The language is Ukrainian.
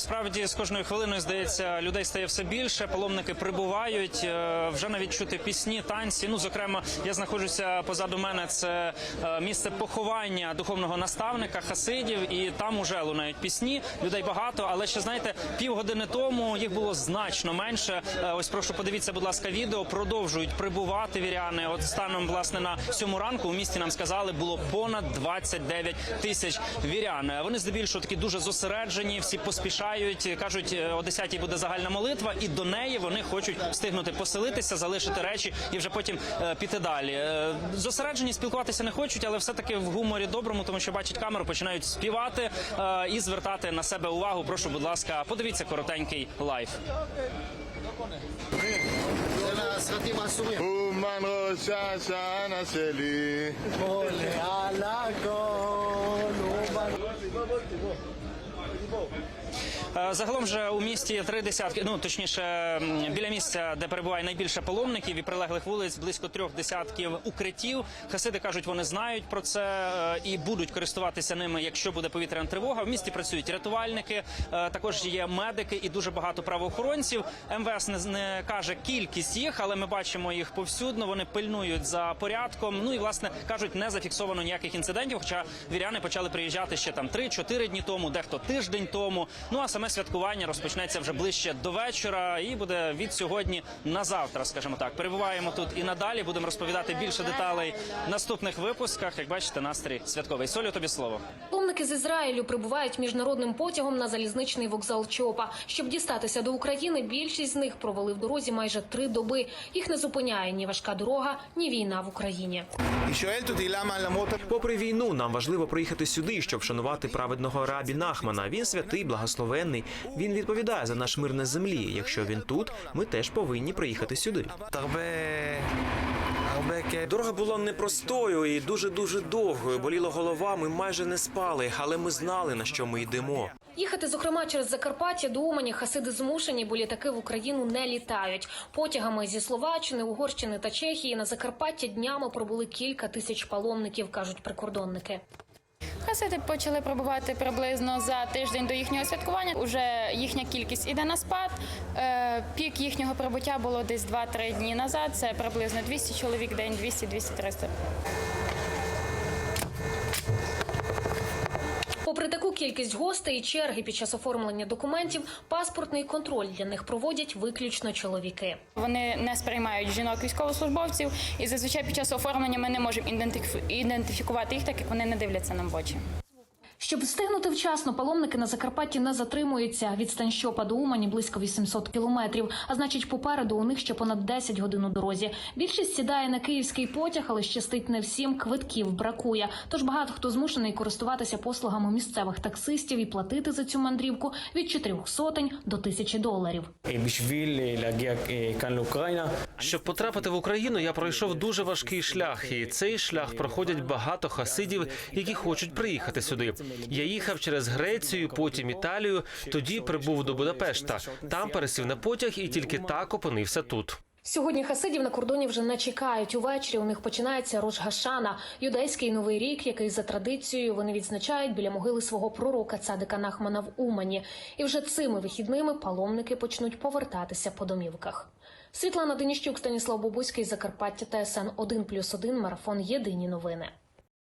Насправді з кожною хвилиною здається, людей стає все більше. Паломники прибувають. е, Вже навіть чути пісні, танці. Ну, зокрема, я знаходжуся позаду мене. Це е, місце поховання духовного наставника Хасидів, і там уже лунають пісні. Людей багато, але ще знаєте, півгодини тому їх було значно менше. Е, Ось прошу подивіться, будь ласка, відео. Продовжують прибувати віряни. От станом власне на сьому ранку у місті нам сказали, було понад 29 тисяч вірян. Вони здебільшого такі дуже зосереджені, всі поспішають кажуть, е, о 10-й буде загальна молитва, і до неї вони хочуть встигнути поселитися, залишити речі і вже потім е, піти далі. Е, Зосереджені спілкуватися не хочуть, але все таки в гуморі доброму, тому що бачать камеру, починають співати е, і звертати на себе увагу. Прошу, будь ласка, подивіться коротенький лайф. אומן ראש השנה שלי Е, Загалом же у місті три десятки, ну точніше, біля місця, де перебуває найбільше паломників і прилеглих вулиць, близько трьох десятків укриттів. Хасиди кажуть, вони знають про це е, і будуть користуватися ними, якщо буде повітряна тривога. В місті працюють рятувальники, е, також є медики і дуже багато правоохоронців. МВС не, не каже кількість їх, але ми бачимо їх повсюдно. Вони пильнують за порядком. Ну і власне кажуть, не зафіксовано ніяких інцидентів. Хоча віряни почали приїжджати ще там 3-4 дні тому, дехто тиждень тиждень тому. Ну а саме святкування розпочнеться вже ближче до вечора, і буде від сьогодні на завтра, скажімо так. Перебуваємо тут і надалі. Будемо розповідати більше деталей в наступних випусках. Як бачите, настрій святковий Солю, тобі слово. Паломники з Ізраїлю прибувають міжнародним потягом на залізничний вокзал Чопа. Щоб дістатися до України, більшість з них провели в дорозі майже три доби. Їх не зупиняє ні важка дорога, ні війна в Україні. попри війну нам важливо приїхати сюди, щоб вшанувати праведного рабі Нахмана. Він святий, благословенний. Він відповідає за наш мир на землі. Якщо він тут, ми теж повинні приїхати сюди. Дорога була непростою і дуже дуже довгою. Боліла голова. Ми майже не спали, але ми знали на що ми йдемо. Їхати зокрема через Закарпаття до Умані хасиди змушені, бо літаки в Україну не літають. Потягами зі Словаччини, Угорщини та Чехії на Закарпаття днями пробули кілька тисяч паломників, кажуть прикордонники. Хасиди почали пробувати приблизно за тиждень до їхнього святкування. Уже їхня кількість іде на спад. Е, Пік їхнього прибуття було десь 2-3 дні назад. Це приблизно 200 чоловік день, 200-200-300. Попри таку кількість гостей і черги під час оформлення документів, паспортний контроль для них проводять виключно чоловіки. Вони не сприймають жінок військовослужбовців, і зазвичай під час оформлення ми не можемо ідентифі- ідентифікувати їх, так як вони не дивляться нам в очі. Щоб встигнути вчасно, паломники на Закарпатті не затримуються. Відстань щопа до Умані близько 800 кілометрів. А значить, попереду у них ще понад 10 годин у дорозі. Більшість сідає на київський потяг, але щастить не всім. Квитків бракує. Тож багато хто змушений користуватися послугами місцевих таксистів і платити за цю мандрівку від 4 сотень до тисячі доларів. Щоб потрапити в Україну, я пройшов дуже важкий шлях, і цей шлях проходять багато хасидів, які хочуть приїхати сюди. Я їхав через Грецію, потім Італію, тоді прибув до Будапешта. Там пересів на потяг і тільки так опинився тут. Сьогодні хасидів на кордоні вже не чекають. Увечері у них починається Рош Гашана, юдейський новий рік, який за традицією вони відзначають біля могили свого пророка Цадика Нахмана в Умані. І вже цими вихідними паломники почнуть повертатися по домівках. Світлана Деніщук, Станіслав Бобуський, Закарпаття, ТСН 1+,1, Марафон. Єдині новини.